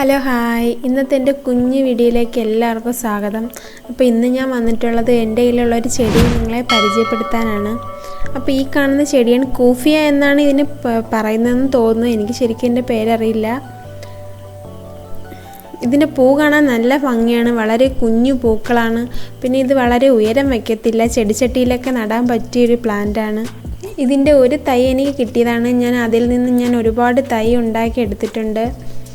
Hello hi. ഇന്നത്തെ എന്റെ കുഞ്ഞു വീഡിയോയിലേക്ക് എല്ലാവർക്കും സ്വാഗതം. അപ്പോൾ ഇന്ന് ഞാൻ വന്നിട്ടുള്ളത് എന്റെ കയ്യിലുള്ള ഒരു ചെടി നിങ്ങളെ പരിചയപ്പെടുത്താനാണ്. അപ്പോൾ ഈ കാണുന്ന ചെടിയാണ് കൂഫിയ എന്നാണ് ഇതിന് പറയുന്നതെന്ന് തോന്നുന്നു. എനിക്ക് ശരിക്കും എന്റെ പേരറിയില്ല. ഇതിന്റെ പൂ കാണാൻ നല്ല ഭംഗിയാണ്. വളരെ കുഞ്ഞു പൂക്കളാണ്. പിന്നെ ഇത് വളരെ ഉയരം വയ്ക്കത്തില്ല. ചെടിച്ചട്ടിയിലൊക്കെ നടാൻ പറ്റിയൊരു പ്ലാന്റാണ്. ഇതിന്റെ ഒരു തൈ എനിക്ക് കിട്ടിയതാണ്. ഞാൻ അതിൽ നിന്ന് ഞാൻ ഒരുപാട് തൈ ഉണ്ടാക്കി എടുത്തിട്ടുണ്ട്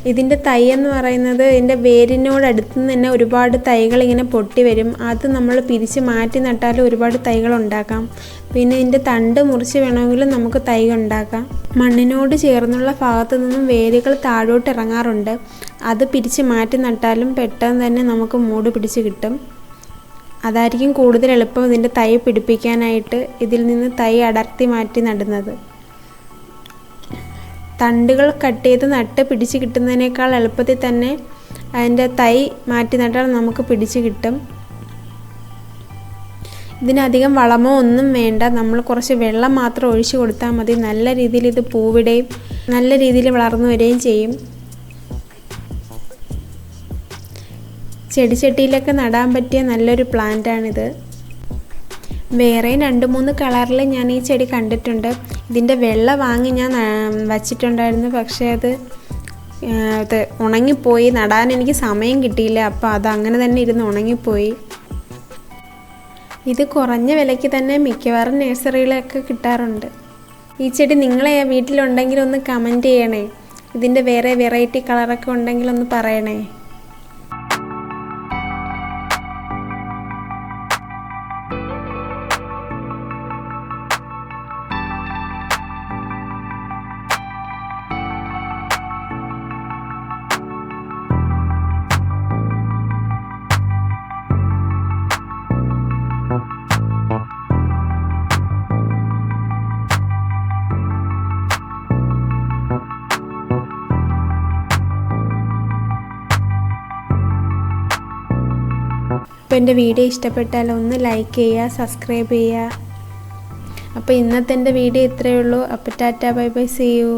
ഇതിന്റെ തൈ എന്ന് പറയുന്നത് ഇതിന്റെ വേരിനോടടുത്ത് തന്നെ ഒരുപാട് തൈകൾ ഇങ്ങനെ പൊട്ടി വരും. അത് നമ്മൾ പിരിച്ച് മാറ്റി നട്ടാലും ഒരുപാട് തൈകൾ ഉണ്ടാക്കാം. പിന്നെ ഇതിന്റെ തണ്ട് മുറിച്ച് വേണമെങ്കിലും നമുക്ക് തൈ ഉണ്ടാക്കാം. മണ്ണിനോട് ചേർന്നുള്ള ഭാഗത്ത് നിന്നും വേരുകൾ താഴോട്ട് ഇറങ്ങാറുണ്ട്. അത് പിരിച്ച് മാറ്റി നട്ടാലും പെട്ടെന്ന് തന്നെ നമുക്ക് മൂട് പിടിച്ച് കിട്ടും. അതായിരിക്കും കൂടുതൽ എളുപ്പം ഇതിന്റെ തൈ പിടിപ്പിക്കാനായിട്ട് ഇതിൽ നിന്ന് തൈ അടർത്തി മാറ്റി നടുന്നത്. തണ്ടുകൾ കട്ട് ചെയ്ത് നട്ട് പിടിച്ച് കിട്ടുന്നതിനേക്കാൾ എളുപ്പത്തിൽ തന്നെ അതിന്റെ തൈ മാറ്റി നട്ടാൽ നമുക്ക് പിടിച്ച് കിട്ടും. ഇതിനധികം വളമോ ഒന്നും വേണ്ട. നമ്മൾ കുറച്ച് വെള്ളം മാത്രം ഒഴിച്ചു കൊടുത്താൽ മതി. നല്ല രീതിയിൽ ഇത് പൂവിടുകയും നല്ല രീതിയിൽ വളർന്നു വരികയും ചെയ്യും. ചെടിച്ചട്ടിയിലൊക്കെ നടാൻ പറ്റിയ നല്ലൊരു പ്ലാന്റാണിത് വേറെയും രണ്ട് മൂന്ന് കളറിൽ ഞാൻ ഈ ചെടി കണ്ടിട്ടുണ്ട്. ഇതിന്റെ വെള്ള വാങ്ങി ഞാൻ വച്ചിട്ടുണ്ടായിരുന്നു. പക്ഷേ അത് അത് ഉണങ്ങിപ്പോയി. നടാൻ എനിക്ക് സമയം കിട്ടിയില്ല. അപ്പോൾ അത് അങ്ങനെ തന്നെ ഇരുന്ന് ഉണങ്ങിപ്പോയി. ഇത് കുറഞ്ഞ വിലയ്ക്ക് തന്നെ മിക്കവാറും നേഴ്സറികളൊക്കെ കിട്ടാറുണ്ട്. ഈ ചെടി നിങ്ങളെ വീട്ടിലുണ്ടെങ്കിൽ ഒന്ന് കമന്റ് ചെയ്യണേ. ഇതിന്റെ വേറെ വെറൈറ്റി കളറൊക്കെ ഉണ്ടെങ്കിൽ ഒന്ന് പറയണേ. അപ്പോൾ എന്റെ വീഡിയോ ഇഷ്ടപ്പെട്ടാൽ ഒന്ന് ലൈക്ക് ചെയ്യുക സബ്സ്ക്രൈബ് ചെയ്യുക. അപ്പോൾ ഇന്നത്തെ എന്റെ വീഡിയോ ഇത്രയേ ഉള്ളൂ. അപ്പോൾ tata bye bye see you